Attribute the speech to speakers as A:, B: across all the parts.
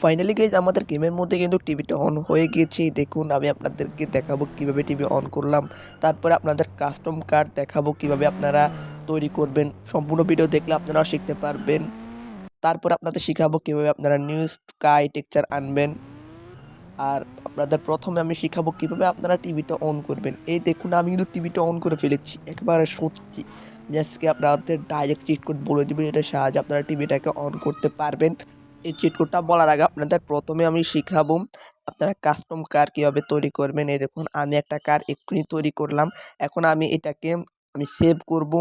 A: Finally gauge আমাদের গেমের মধ্যে কিন্তু টিভিটা অন হয়ে গিয়েছে। দেখুন, আমি আপনাদেরকে দেখাবো কীভাবে টিভি অন করলাম। তারপরে আপনাদের কাস্টম কার্ড দেখাবো কীভাবে আপনারা তৈরি করবেন। সম্পূর্ণ ভিডিও দেখলে আপনারাও শিখতে পারবেন। তারপর আপনাদের শেখাবো কীভাবে আপনারা নিউ স্কাই টেক্সচার আনবেন। আর আপনাদের প্রথমে আমি শেখাবো কীভাবে আপনারা টিভিটা অন করবেন। এই দেখুন, আমি কিন্তু টিভিটা অন করে ফেলেছি। একবারে সত্যি। আজকে আপনাদের ডাইরেক্ট চিট কোড বলে দেবো, এটার সাহায্যে আপনারা টিভিটাকে অন করতে পারবেন। এই চিট কোডটা বলার আগে আপনাদের প্রথমে আমি শিখাবো আপনারা কাস্টম কার কীভাবে তৈরি করবেন। এই দেখুন, আমি একটা কার এক্ষুনি তৈরি করলাম। এখন আমি এটাকে আমি সেভ করব।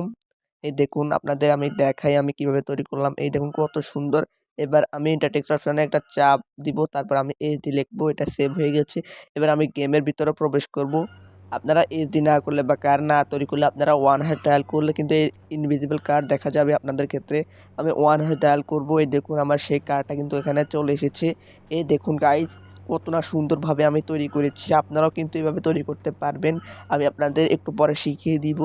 A: এই দেখুন, আপনাদের আমি দেখাই আমি কীভাবে তৈরি করলাম। এই দেখুন, কত সুন্দর। এবার আমি এটা টেক্সট একটা চাপ দিব, তারপর আমি এইচডি লিখব, এটা সেভ হয়ে গেছে। এবার আমি গেমের ভিতরে প্রবেশ করব। আপনারা এইচডি না করলে বা কার না তৈরি করলে আপনারা ওয়ান হার্ড ডায়াল করলে কিন্তু এই ইনভিজিবল কার্ড দেখা যাবে আপনাদের ক্ষেত্রে। আমি ওয়ান হার্ড ডায়াল করব। এই দেখুন আমার সেই কার্ডটা কিন্তু এখানে চলে এসেছে। এই দেখুন গাইজ কত না সুন্দরভাবে আমি তৈরি করেছি। আপনারাও কিন্তু এইভাবে তৈরি করতে পারবেন। আমি আপনাদের একটু পরে শিখিয়ে দিব।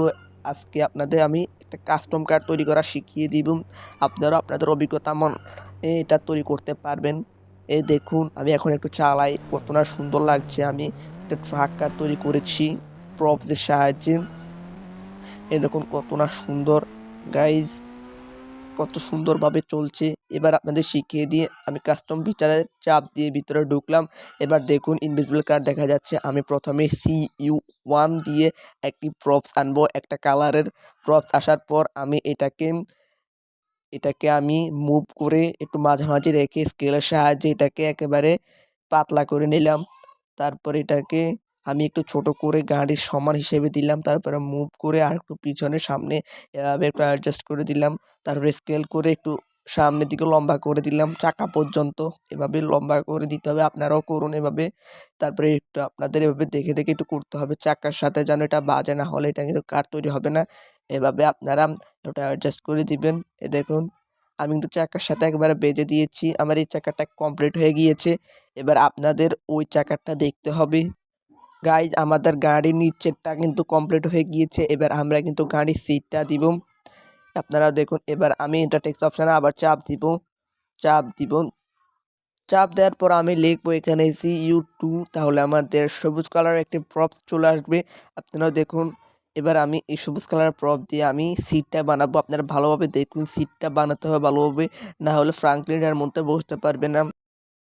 A: আজকে আপনাদের আমি একটা কাস্টম কার্ড তৈরি করা শিখিয়ে দিব। আপনারাও আপনাদের অভিজ্ঞতা মন এটা তৈরি করতে পারবেন। এই দেখুন, আমি এখন একটু চালাই। কত না সুন্দর লাগছে আমি। একটা ট্রাক কার তৈরি করেছি প্রপসের সাহায্যে। এই দেখুন কত না সুন্দর। গাইজ কত সুন্দরভাবে চলছে। এবার আপনাদের শিখিয়ে দিয়ে আমি কাস্টম ফিচারে চাপ দিয়ে ভিতরে ঢুকলাম। এবার দেখুন ইনভিজিবল কার্ড দেখা যাচ্ছে। আমি প্রথমে সি ইউ ওয়ান দিয়ে একটি প্রপস আনব, একটা কালারের প্রপস আসার পর আমি এটাকে এটাকে আমি মুভ করে একটু মাঝামাঝি রেখে স্কেলের সাহায্যে এটাকে একেবারে পাতলা করে নিলাম। তারপর এটাকে আমি একটু ছোট করে গাড়ির সমান হিসেবে দিলাম। তারপরে মুভ করে আর একটু পিছনে সামনে, এভাবে একটু অ্যাডজাস্ট করে দিলাম। তারপরে স্কেল করে একটু সামনের দিকে লম্বা করে দিলাম। চাকা পর্যন্ত এভাবে লম্বা করে দিতে হবে। আপনারাও করুন এভাবে। তারপরে একটু আপনাদের এভাবে দেখে দেখে একটু করতে হবে। চাকার সাথে যেন এটা বাজে না হলে এটা কিন্তু কার তৈরি হবে না। এভাবে আপনারা ওটা অ্যাডজাস্ট করে দিবেন। এ দেখুন। আমি কিন্তু চাকার সাথে একবারে বেঁধে দিয়েছি। আমার এই চাকাটা কমপ্লিট হয়ে গিয়েছে। এবার আপনাদের ওই চাকাটা দেখতে হবে। গাইজ আমাদের গাড়ির নিচেরটা কিন্তু কমপ্লিট হয়ে গিয়েছে। এবার আমরা কিন্তু গাড়ির সিটটা দিব। আপনারা দেখুন, এবার আমি টেক্সট অপশানে আবার চাপ দিব। চাপ দিব। চাপ দেওয়ার পর আমি লিখব এখানে সি ইউ টু তাহলে আমাদের সবুজ কালার একটি প্রপ চলে আসবে। আপনারাও দেখুন এবার আমি এই সবুজ কালার প্রপ দিয়ে আমি সিটটা বানাবো। আপনারা ভালোভাবে দেখুন সিটটা বানাতে হবে ভালোভাবে। না হলে ফ্রাঙ্কলিনের মধ্যে বসতে পারবে না।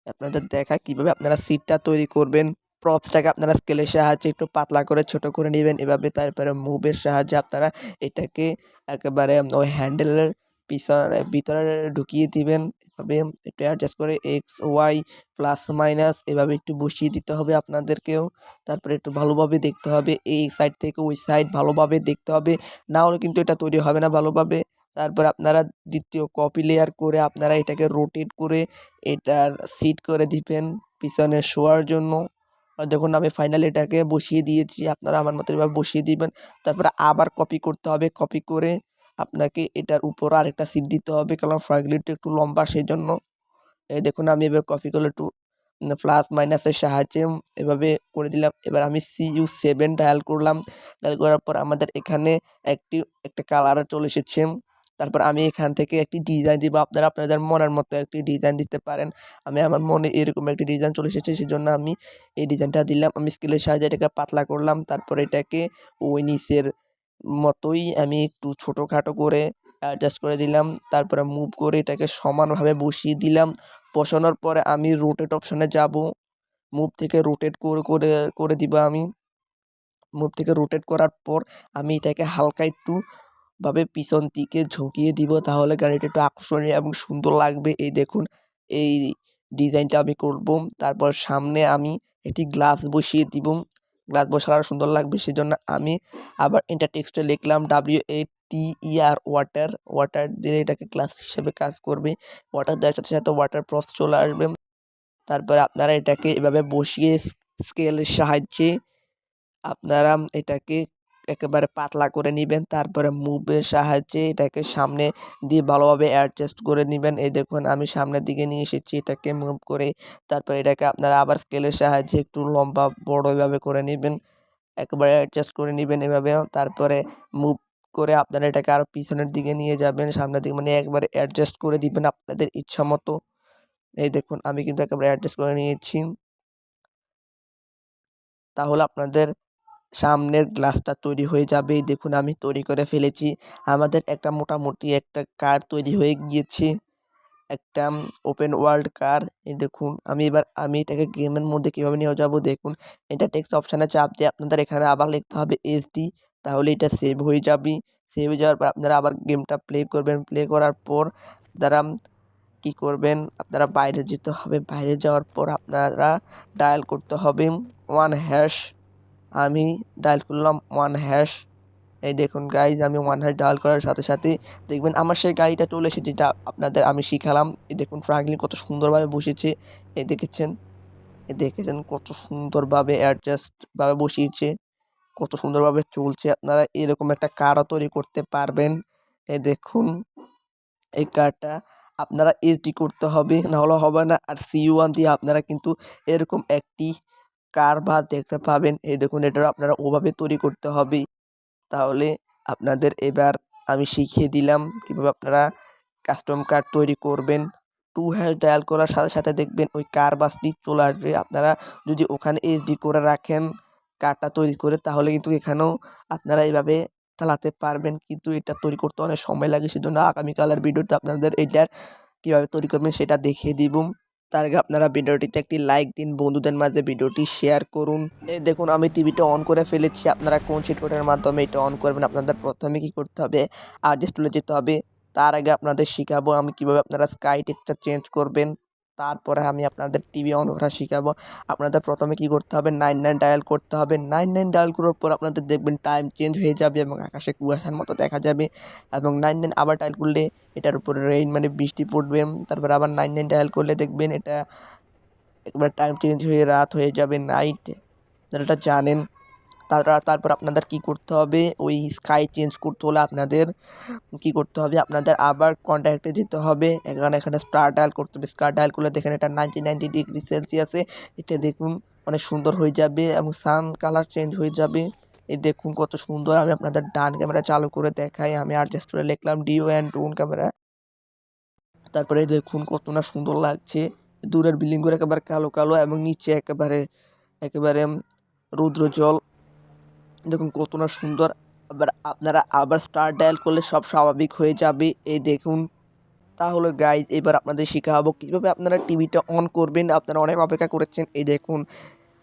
A: আপনাদের দেখা কীভাবে আপনারা সিটটা তৈরি করবেন। প্রপসটাকে আপনারা স্কেলের সাহায্যে একটু পাতলা করে ছোট করে নেবেন। এভাবে তারপরে মুভের সাহায্যে আপনারা এটাকে একেবারে ওই হ্যান্ডেলের পিছনে ভিতরে ঢুকিয়ে দিবেন। এভাবে একটু অ্যাডজাস্ট করে এক্স ওয়াই প্লাস মাইনাস এভাবে একটু বসিয়ে দিতে হবে আপনাদেরকেও। তারপরে একটু ভালোভাবে দেখতে হবে। এই সাইড থেকে ওই সাইড ভালোভাবে দেখতে হবে। না হলে কিন্তু এটা তৈরি হবে না ভালোভাবে। তারপর আপনারা দ্বিতীয় কপি লেয়ার করে আপনারা এটাকে রোটেট করে এটার সিট করে দিবেন পিছনে শোয়ার জন্য। আর দেখুন আমি ফাইনালি এটাকে বসিয়ে দিয়েছি। আপনারা আমার মতো এভাবে বসিয়ে দিবেন। তারপরে আবার কপি করতে হবে। কপি করে আপনাকে এটার উপর আরেকটা সিট দিতে হবে। কারণ ফ্রাগলিটা একটু লম্বা সেই জন্য এই দেখুন, আমি এবার কপি করলে একটু প্লাস মাইনাসের সাহায্যে এভাবে করে দিলাম। এবার আমি সি ইউ সেভেন ডায়াল করলাম। ডায়াল করার পর আমাদের এখানে একটি, একটা কালার চলে এসেছে। তারপর আমি এখান থেকে একটি ডিজাইন দিব। আপনারা আপনাদের মনের মতো একটি ডিজাইন দিতে পারেন। আমি, আমার মনে এরকম একটি ডিজাইন চলে এসেছে সেই জন্য আমি এই ডিজাইনটা দিলাম। আমি স্কেলের সাহায্যে এটাকে পাতলা করলাম। তারপর এটাকে ওই নিচের মতোই আমি একটু ছোটোখাটো করে অ্যাডজাস্ট করে দিলাম। তারপরে মুভ করে এটাকে সমানভাবে বসিয়ে দিলাম। বসানোর পরে আমি রোটেট অপশানে যাব। মুভ থেকে রোটেট করে করে করে দিব আমি। মুভ থেকে রোটেট করার পর আমি এটাকে হালকা একটু ভাবে পিছন দিকে ঝুঁকিয়ে দিব। তাহলে গাড়িটা একটু আকর্ষণীয় এবং সুন্দর লাগবে। এই দেখুন, এই ডিজাইনটা আমি করব। তারপর সামনে আমি একটি গ্লাস বসিয়ে দিব। গ্লাস বসালে আরও সুন্দর লাগবে সেই জন্য আমি আবার এটা টেক্সটে লিখলাম W A T E R water water দিলে এটাকে গ্লাস হিসেবে কাজ করবে ওয়াটার দেওয়ার সাথে সাথে ওয়াটার প্রফ চলে আসবে। তারপরে আপনারা এটাকে এভাবে বসিয়ে স্কেলের সাহায্যে আপনারা এটাকে একেবারে পাতলা করে নেবেন, তারপরে মুভের সাহায্যে এটাকে সামনে দিয়ে ভালোভাবে অ্যাডজাস্ট করে নেবেন। এই দেখুন, আমি সামনের দিকে নিয়ে এসেছি, এটাকে মুভ করে তারপর এটাকে আপনারা আবার স্কেলের সাহায্যে একটু লম্বা, বড় এভাবে করে নেবেন। একবারে অ্যাডজাস্ট করে নেবেন এভাবে তারপরে মুভ করে আপনারা এটাকে আরও পিছনের দিকে নিয়ে যাবেন, সামনের দিকে মানে একবারে অ্যাডজাস্ট করে দিবেন আপনাদের ইচ্ছা মতো। এই দেখুন, আমি কিন্তু একেবারে অ্যাডজাস্ট করে নিয়েছি। তাহলে আপনাদের সামনের গ্লাসটা তৈরি হয়ে যাবে। দেখুন, আমি তৈরি করে ফেলেছি। আমাদের একটা মোটামুটি একটা কার তৈরি হয়ে গিয়েছে। একটা ওপেন ওয়ার্ল্ড কার। দেখুন, আমি এবার, আমি এটাকে গেমের মধ্যে কীভাবে নিয়ে যাব? দেখুন, এটা টেক্সট অপশানে চাপ দিয়ে আপনাদের এখানে আবার লিখতে হবে এসডি তাহলে এটা সেভ হয়ে যাবে। সেভ হয়ে যাওয়ার পর আপনারা আবার গেমটা প্লে করবেন। প্লে করার পর আপনারা কী করবেন? আপনারা বাইরে যেতে হবে। বাইরে যাওয়ার পর আপনারা ডায়াল করতে হবে। ওয়ান হ্যাশ আমি ডায়াল করলাম ওয়ান হ্যাশ এই দেখুন গাইজ আমি ওয়ান হ্যাশ ডায়াল করার সাথে সাথে দেখবেন আমার সেই গাড়িটা চলে এসেছে যেটা আপনাদের আমি শিখালাম। এই দেখুন ফ্রাঙ্কলিন কত সুন্দরভাবে বসেছে এই দেখেছেন? এ দেখেছেন কত সুন্দরভাবে অ্যাডজাস্টভাবে বসিয়েছে। কত সুন্দরভাবে চলছে। আপনারা এরকম একটা কারও তৈরি করতে পারবেন। এ দেখুন, এই কারটা আপনারা এইচডি করতে হবে, নাহলে হবে না। আর সি ওয়ান দিয়ে আপনারা কিন্তু এরকম একটি কার বা দেখতে পাবেন? এই দেখুন এটাও আপনারা ওভাবে তৈরি করতে হবে। তাহলে আপনাদের এবার আমি শিখিয়ে দিলাম কীভাবে আপনারা কাস্টম কার্ড তৈরি করবেন। টু হ্যাশ ডায়াল করার সাথে সাথে দেখবেন ওই কার বাসটি চলে আসবে। আপনারা যদি ওখানে এইচডি করে রাখেন কারটা তৈরি করে, তাহলে কিন্তু এখানেও আপনারা এইভাবে চালাতে পারবেন। কিন্তু এটা তৈরি করতে অনেক সময় লাগে। সেজন্য আগামীকালের ভিডিওতে আপনাদের এটার কীভাবে তৈরি করবেন সেটা দেখিয়ে দিব। তার আগে আপনারা ভিডিওটিতে একটি লাইক দিন, বন্ধুদের মাঝে ভিডিওটি শেয়ার করুন। এই দেখুন, আমি টিভিটা অন করে ফেলেছি। আপনারা কোন সিটের মাধ্যমে এটা অন করবেন, আপনাদের প্রথমে কি করতে হবে আর্জেস্ট তুলে যেতে হবে। তার আগে আপনাদের শেখাবো আমি কীভাবে আপনারা স্কাই টেক্সচার চেঞ্জ করবেন। তারপরে আমি আপনাদের টিভি অন করা শেখাবো। আপনাদের প্রথমে কি করতে হবে? নাইন নাইন ডায়াল করতে হবে। নাইন নাইন ডায়াল করার পর আপনাদের দেখবেন টাইম চেঞ্জ হয়ে যাবে এবং আকাশে কুয়াশার মতো দেখা যাবে। এবং নাইন নাইন আবার ডায়াল করলে এটার উপরে রেইন মানে বৃষ্টি পড়বে। তারপর আবার নাইন নাইন ডায়াল করলে দেখবেন এটা একবার টাইম চেঞ্জ হয়ে রাত হয়ে যাবে। নাইট এটা জানেন। তারা তারপর আপনাদের কি করতে হবে? ওই স্কাই চেঞ্জ করতে হলে আপনাদের কি করতে হবে? আপনাদের আবার কন্ট্যাক্টে যেতে হবে। এখানে এখানে স্টার ডায়াল করতে হবে। স্টার ডায়াল করলে দেখেন এটা নাইনটি নাইনটি ডিগ্রি সেলসিয়াসে এটা দেখুন অনেক সুন্দর হয়ে যাবে এবং সান কালার চেঞ্জ হয়ে যাবে। এই দেখুন কত সুন্দর। আমি আপনাদের ডান ক্যামেরা চালু করে দেখাই। আমি অ্যাডজাস্ট করে লিখলাম ডিও অ্যান্ড ড্রোন ক্যামেরা তারপরে দেখুন কত না সুন্দর লাগছে। দূরের বিল্ডিংগুলো একেবারে কালো কালো এবং নিচে একেবারে একেবারে রৌদ্র জল দেখুন কত না সুন্দর। আবার আপনারা আবার স্টার ডায়াল করলে সব স্বাভাবিক হয়ে যাবে। এই দেখুন। তাহলে গাইজ এবার আপনাদের শেখাবো কীভাবে আপনারা টিভিটা অন করবেন। আপনারা অনেক অপেক্ষা করেছেন। এই দেখুন,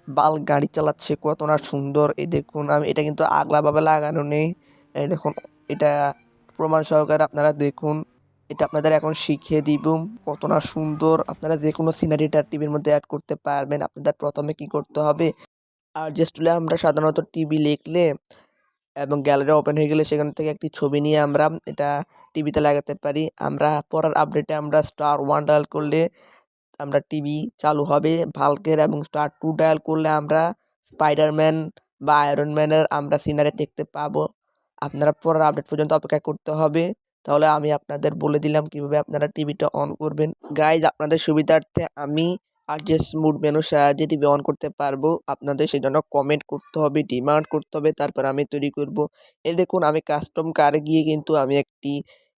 A: বাল গাড়ি চালাচ্ছে কত না সুন্দর। এই দেখুন, আমি, এটা কিন্তু আগলাভাবে লাগানো নেই। এই দেখুন, এটা প্রমাণ সহকারে আপনারা দেখুন। এটা আপনাদের এখন শিখিয়ে দিব কত না সুন্দর। আপনারা যে কোনো সিনারিটা টিভির মধ্যে অ্যাড করতে পারবেন। আপনাদের প্রথমে কি করতে হবে? আর জাস্ট আমরা সাধারণত টিভি লিখলে এবং গ্যালারি ওপেন হয়ে গেলে সেখান থেকে একটি ছবি নিয়ে আমরা এটা টিভিতে লাগাতে পারি। আমরা পরের আপডেটে আমরা স্টার ওয়ান ডায়াল করলে আমরা টিভি চালু হবে। ভালকের এবং স্টার টু ডায়াল করলে আমরা স্পাইডারম্যান বা আয়রন ম্যানের আমরা সিনারি দেখতে পাবো। আপনারা পরের আপডেট পর্যন্ত অপেক্ষা করতে হবে। তাহলে আমি আপনাদের বলে দিলাম কীভাবে আপনারা টিভিটা অন করবেন। গাইজ আপনাদের সুবিধার্থে আমি আর্জেস্ট মুড মেনুর সাহায্যে টিভি অন করতে পারব আপনাদের সেই জন্য কমেন্ট করতে হবে ডিমান্ড করতে হবে, তারপর আমি তৈরি করব। এই দেখুন, আমি কাস্টম কারে গিয়ে কিন্তু আমি একটি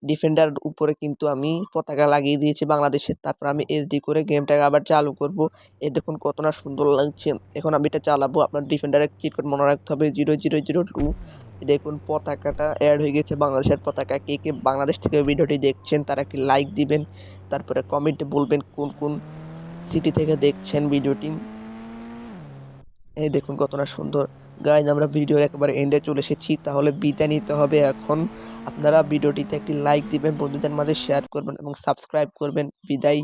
A: ডিফেন্ডার উপরে কিন্তু আমি পতাকা লাগিয়ে দিয়েছি বাংলাদেশের। তারপর আমি এইচডি করে গেমটাকে আবার চালু করব। এ দেখুন কত না সুন্দর লাগছে। এখন আমি এটা চালাবো, আপনার ডিফেন্ডারের চিট কোড মনে রাখতে হবে জিরো জিরো জিরো টু দেখুন, পতাকাটা অ্যাড হয়ে গেছে বাংলাদেশের পতাকা। কে কে বাংলাদেশ থেকে ভিডিওটি দেখছেন, তারা একটি লাইক দিবেন, তারপরে কমেন্টে বলবেন কোন কোন সিটি থেকে দেখছেন ভিডিওটি এই দেখুন কতটা সুন্দর। গাইজ আমরা ভিডিওর একেবারে এন্ডে চলে এসেছি, তাহলে বিদায় নিতে হবে এখন। আপনারা ভিডিওটিতে একটি লাইক দিবেন, বন্ধুদের মাঝে শেয়ার করবেন এবং সাবস্ক্রাইব করবেন। বিদায়।